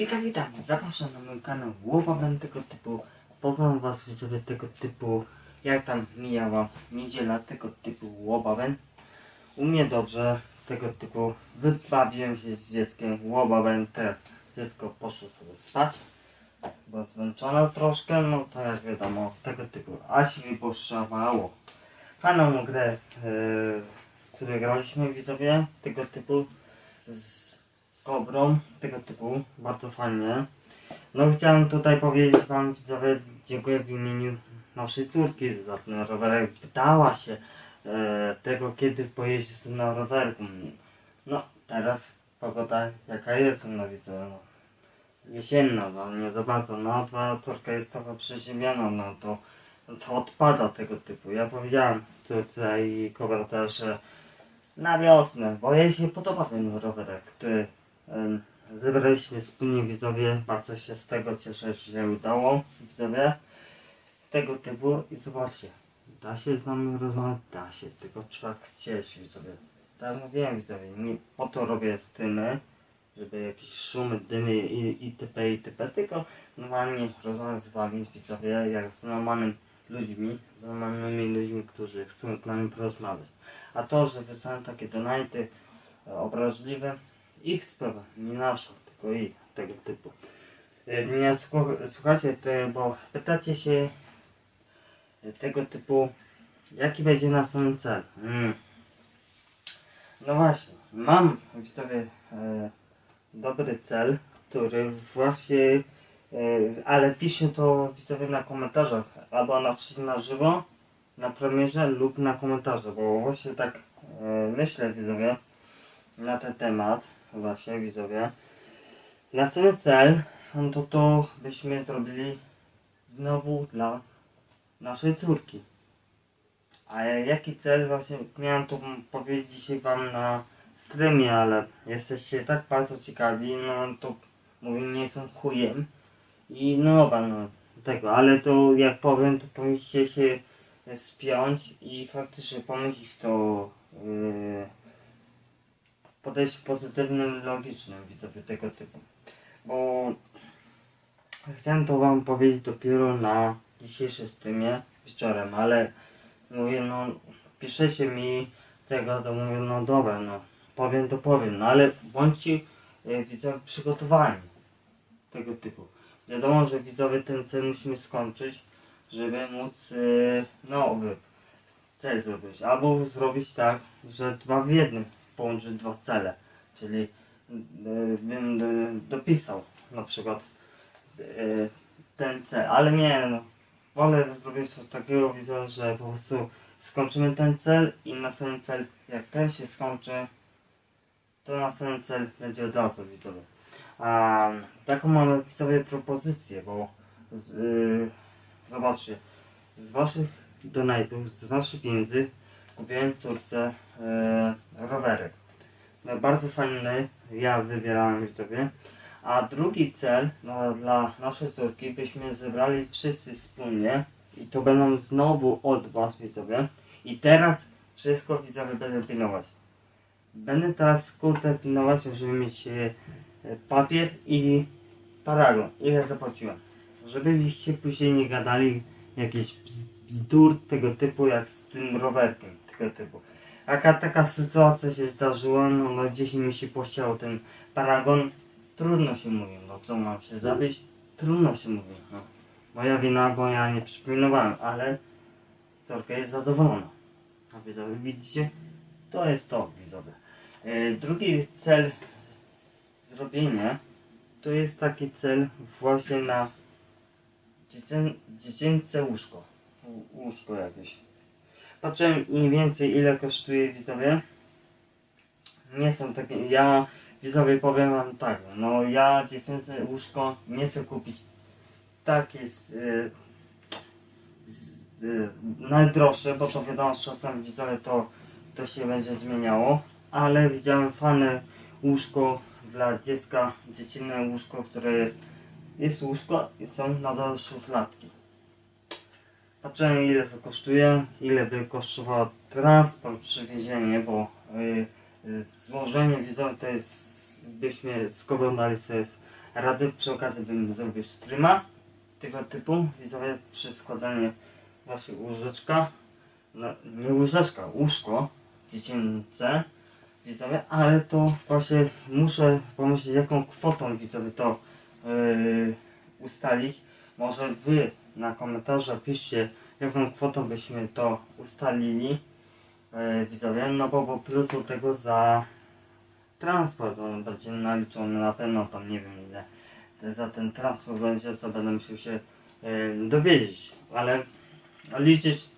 Witam, witam. Zapraszam na mój kanał Łopawem tego typu. Poznam was widzowie tego typu. Jak tam mijała niedziela tego typu Łopawem. U mnie dobrze tego typu. Wybawiłem się z dzieckiem Łopawem. Teraz dziecko poszło sobie spać. Bo zmęczone troszkę, no to jak wiadomo, tego typu. A się wypuszczało. Fajną grę yy, sobie graliśmy widzowie tego typu z Kobrą tego typu, bardzo fajnie. No chciałem tutaj powiedzieć wam widzowie, dziękuję w imieniu naszej córki za ten rowerek. Pytała się e, tego kiedy pojeździ na rowerku. No teraz pogoda jaka jest no widzowie. No. Jesienna, no nie za bardzo. No twoja córka jest trochę przeziemiona, no to, to odpada tego typu. Ja powiedziałem córce i Kobra też, że na wiosnę, bo jej się podoba ten rowerek, który zebraliśmy wspólnie widzowie. Bardzo się z tego cieszę, że się udało widzowie tego typu i zobaczcie, da się z nami rozmawiać, da się, tylko trzeba chcieć widzowie. Tak jak mówiłem widzowie, nie po to robię streamy, żeby jakieś szumy, dymy i itp. itp. Tylko normalnie rozmawiać z wami widzowie, jak z normalnymi ludźmi, z normalnymi ludźmi, którzy chcą z nami porozmawiać. A to, że wysyłam takie donaty e, obraźliwe, ich sprawa, nie nasza, tylko ich, tego typu. E, Nie, słuch- słuchajcie, te, bo pytacie się e, tego typu, jaki będzie następny cel. Mm. No właśnie, mam widzowie e, dobry cel, który właśnie, e, ale piszę to widzowie na komentarzach, albo na na żywo, na premierze lub na komentarze, bo właśnie tak e, myślę widzowie na ten temat, właśnie widzowie. Następny cel, no to to byśmy zrobili znowu dla naszej córki. A jaki cel właśnie miałem to powiedzieć dzisiaj wam na streamie, ale jesteście tak bardzo ciekawi, no to mówię, nie jestem chujem. I no no tego, ale to jak powiem, to powinniście się spiąć i faktycznie pomyśleć to yy, podejść pozytywnym, logicznym widzowie tego typu. Bo chciałem to wam powiedzieć dopiero na dzisiejszym streamie wieczorem, ale mówię no piszecie mi tego, to mówię no dobra no powiem to powiem, no ale bądźcie yy, widzowie przygotowani tego typu. Wiadomo, że widzowie ten cel musimy skończyć, żeby móc wy- cel zrobić. Albo zrobić tak, że dwa w jednym połączyć dwa cele. Czyli yy, bym yy, dopisał na przykład yy, ten cel, ale nie no. Wolę zrobić coś takiego widzę, że po prostu skończymy ten cel i następny cel, jak ten się skończy, to następny cel będzie od razu widzowie. A, taką mamy sobie propozycję, bo yy, zobaczcie, z waszych donatów, z waszych pieniędzy kupiłem córce yy, rowerek. No, bardzo fajny, ja wybierałem widzowie. A drugi cel no, dla naszej córki byśmy zebrali wszyscy wspólnie i to będą znowu od was widzowie. I teraz wszystko widzowie będę pilnować. Będę teraz kurde pilnować, żeby mieć e, e, papier i paragon. Ile zapłaciłem. Żebyście później nie gadali jakiś bz- bzdur tego typu jak z tym rowerkiem tego typu. Jaka taka sytuacja się zdarzyła, no, no gdzieś mi się pościał ten paragon, trudno się mówi, no co mam się zabić? Trudno się mówi, no. Moja wina, bo ja nie przypilnowałem, ale córka jest zadowolona. A widzowie widzicie? To jest to, widzowie. E, drugi cel zrobienia to jest taki cel właśnie na dziecię, dziecięce łóżko. Łóżko jakieś. Patrzyłem mniej więcej ile kosztuje widzowie. Nie są takie. Ja widzowie powiem wam tak, no ja dziecięce łóżko nie chcę kupić takie z, y, z, y, najdroższe, bo to wiadomo z czasem widzowie to, to się będzie zmieniało. Ale widziałem fajne łóżko dla dziecka, dziecinne łóżko, które jest jest łóżko i są na dole szufladki. Patrzyłem ile to kosztuje, ile by kosztował transport, przywiezienie, bo y, y, złożenie wizowe to jest, byśmy spoglądali to jest rady. Przy okazji bym zrobił streama tego typu. Widzowie przy składaniu właśnie łóżeczka. No, nie łóżeczka, łóżko dziecięce. Widzowie, ale to właśnie muszę pomyśleć jaką kwotą widzowie to yy, ustalić. Może wy na komentarze piszcie jaką kwotą byśmy to ustalili yy, widzowie, no bo, bo plus do tego za transport on będzie naliczony na pewno tam nie wiem ile. Za ten transport będzie to będę musiał się yy, dowiedzieć, ale liczyć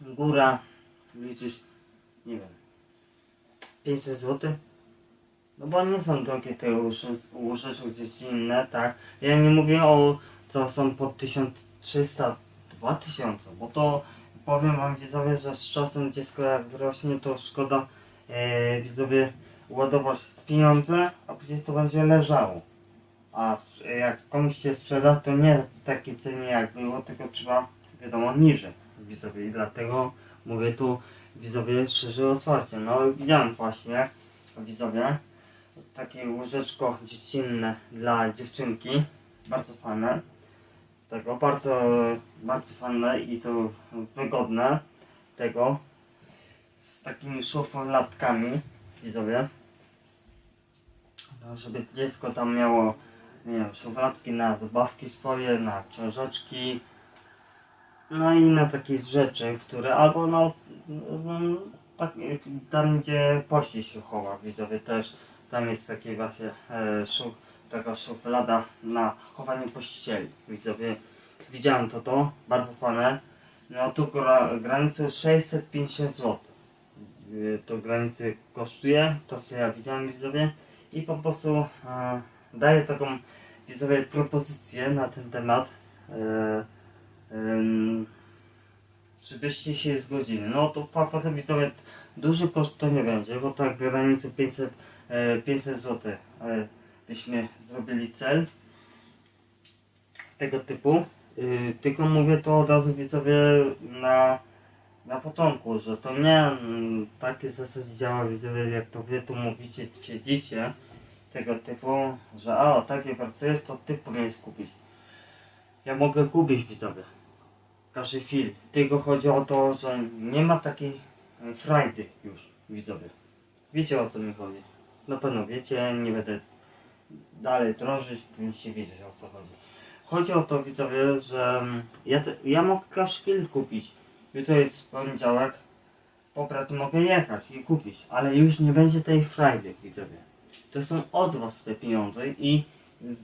góra liczyć nie wiem 500 zł no bo nie są drogie te łyżeczki gdzieś inne, tak? Ja nie mówię o co są po 1300, 2000, bo to powiem wam widzowie, że z czasem dziecko jak wyrośnie, to szkoda e, widzowie ładować pieniądze, a później to będzie leżało. A jak komuś się sprzeda, to nie w takiej cenie jak było, tylko trzeba wiadomo niżej widzowie i dlatego mówię tu widzowie szczerze otwarcie. No widziałem właśnie widzowie takie łyżeczko dziecinne dla dziewczynki. Bardzo fajne. Tego bardzo, bardzo fajne i to wygodne. Tego z takimi szufladkami widzowie. No, żeby dziecko tam miało nie wiem, szufladki na zabawki swoje, na książeczki. No i na takie rzeczy, które albo no, no tak, tam gdzie pościel się chowa, widzowie też tam jest taki właśnie e, szuf, taka szuflada na chowanie pościeli. Widzowie, widziałem to to, bardzo fajne. No tu gra, granicę 650 zł. Y, To granicy kosztuje, to co ja widziałem widzowie i po prostu e, daję taką widzowie propozycję na ten temat. E, em, żebyście się zgodzili. No to faktycznie widzowie duży koszt to nie będzie, bo tak granicy 500, e, 500 zł e, byśmy zrobili cel tego typu. Y, tylko mówię to od razu widzowie na, na początku, że to nie mm, takie zasadzie działa widzowie jak to wy tu mówicie, siedzicie tego typu, że a takie pracujesz, to ty powinieneś kupić. Ja mogę kupić widzowie każdy film. Tylko chodzi o to, że nie ma takiej e, frajdy już widzowie. Wiecie o co mi chodzi. Na pewno wiecie, nie będę dalej drążyć, powinniście wiedzieć o co chodzi. Chodzi o to widzowie, że mm, ja, te, ja mogę film kupić. Jutro jest poniedziałek, po pracy mogę jechać i kupić, ale już nie będzie tej frajdy widzowie. To są od was te pieniądze i z,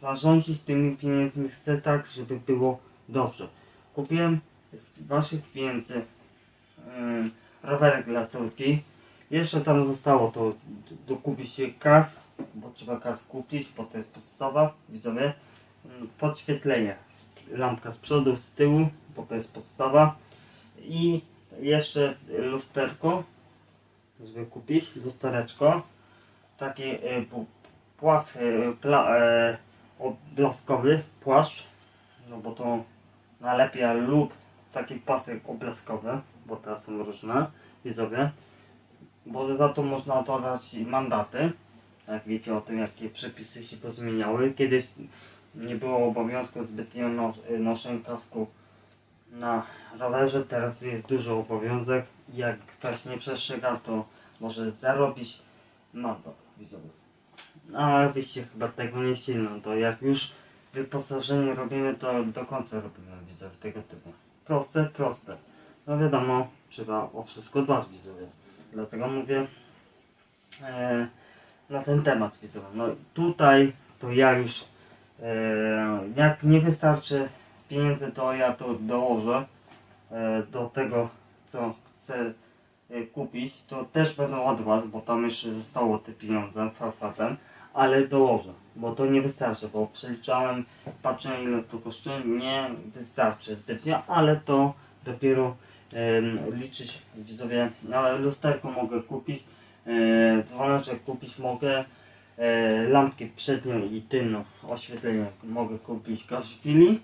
zarządzić tymi pieniędzmi chcę tak, żeby było dobrze. Kupiłem z waszych pieniędzy ym, rowerek dla córki. Jeszcze tam zostało to do- dokupić kas, bo trzeba kas kupić, bo to jest podstawa, widzowie. Ym, Podświetlenie, lampka z przodu, z tyłu, bo to jest podstawa. I jeszcze lusterko, żeby kupić, lustereczko. Taki pu- płaszcz, y, pla, y, oblaskowy płaszcz, no bo to nalepia lub taki pasek oblaskowy, bo teraz są różne, widzowie. Bo za to można odebrać mandaty. Jak wiecie o tym, jakie przepisy się pozmieniały. Kiedyś nie było obowiązku zbytnio no, noszenia kasku na rowerze, teraz jest duży obowiązek. Jak ktoś nie przestrzega, to może zarobić mandat widzowy. A wyście chyba tego nie chcieli, no to jak już wyposażenie robimy, to do końca robimy widzowie tego typu. Proste, proste. No wiadomo, trzeba o wszystko dbać widzowie. Dlatego mówię e, na ten temat widzowie. No tutaj to ja już e, jak nie wystarczy pieniędzy, to ja to dołożę e, do tego, co chcę e, kupić. To też będą od Was, bo tam jeszcze zostało te pieniądze farfatem ale dołożę, bo to nie wystarczy, bo przeliczałem, patrzę ile to kosztuje, nie wystarczy zbytnio, ale to dopiero liczyć widzowie, ale lusterko mogę kupić, e, dzwoneczek kupić mogę, e, lampki przednią i tylną oświetlenie mogę kupić. Każdej chwili.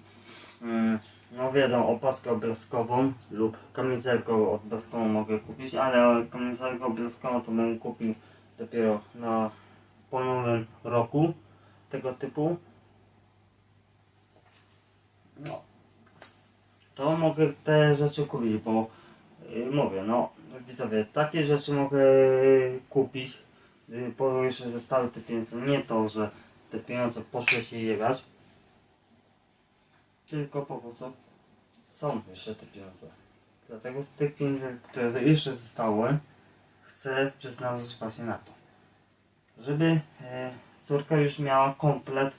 Mm, No wiadomo, opaskę obrazkową lub kamizelkę obrazkową mogę kupić, ale kamizelkę obrazkową to bym kupił dopiero na po nowym roku, tego typu, no, to mogę te rzeczy kupić, bo yy, mówię, no, widzowie, takie rzeczy mogę kupić, yy, bo jeszcze zostały te pieniądze. Nie to, że te pieniądze poszły się jebać, tylko po prostu są jeszcze te pieniądze. Dlatego z tych pieniędzy, które jeszcze zostały, chcę przeznaczyć właśnie na to. Żeby e, córka już miała komplet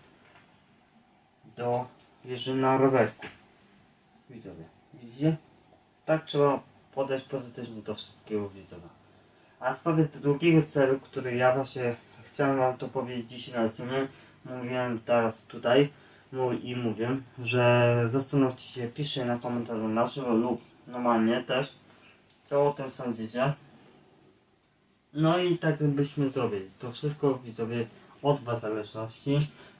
do jeżdżenia na rowerku. Widzowie, widzicie? Tak trzeba podejść pozytywnie do wszystkiego widzowa. A w sprawie drugiego celu, który ja właśnie chciałem wam to powiedzieć dzisiaj na scenie, mówiłem teraz tutaj i mówię, że zastanówcie się, piszcie na komentarzu na żywo lub normalnie też, co o tym sądzicie. No i tak byśmy zrobili. To wszystko widzowie od was zależności,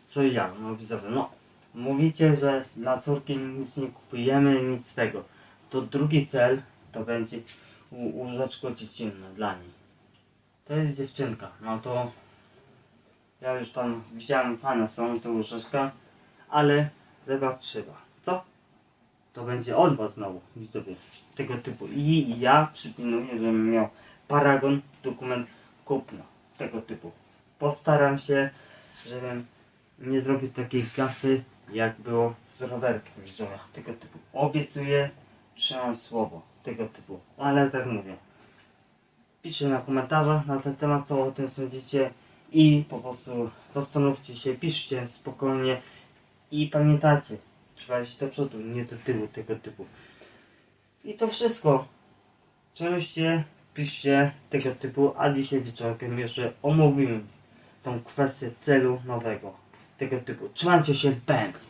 co ja, no widzowie, no. Mówicie, że dla córki nic nie kupujemy, nic z tego. To drugi cel to będzie łóżeczko dziecinne dla niej. To jest dziewczynka, no to ja już tam widziałem fajne są te łóżeczka, ale zebrać trzeba. Co? To będzie od was znowu, widzowie, tego typu. I ja przypilnuję, żebym miał paragon, dokument kupna tego typu. Postaram się, żebym nie zrobił takiej gafy, jak było z rowerkiem widzowie, tego typu. Obiecuję, trzymam słowo tego typu, ale tak mówię. Piszcie na komentarzach na ten temat, co o tym sądzicie i po prostu zastanówcie się, piszcie spokojnie i pamiętajcie, trzeba iść do przodu, nie do tyłu tego typu. I to wszystko. Cześć, piszcie tego typu, a dzisiaj wieczorem jeszcze omówimy tą kwestię celu nowego tego typu. Trzymajcie się, bęc!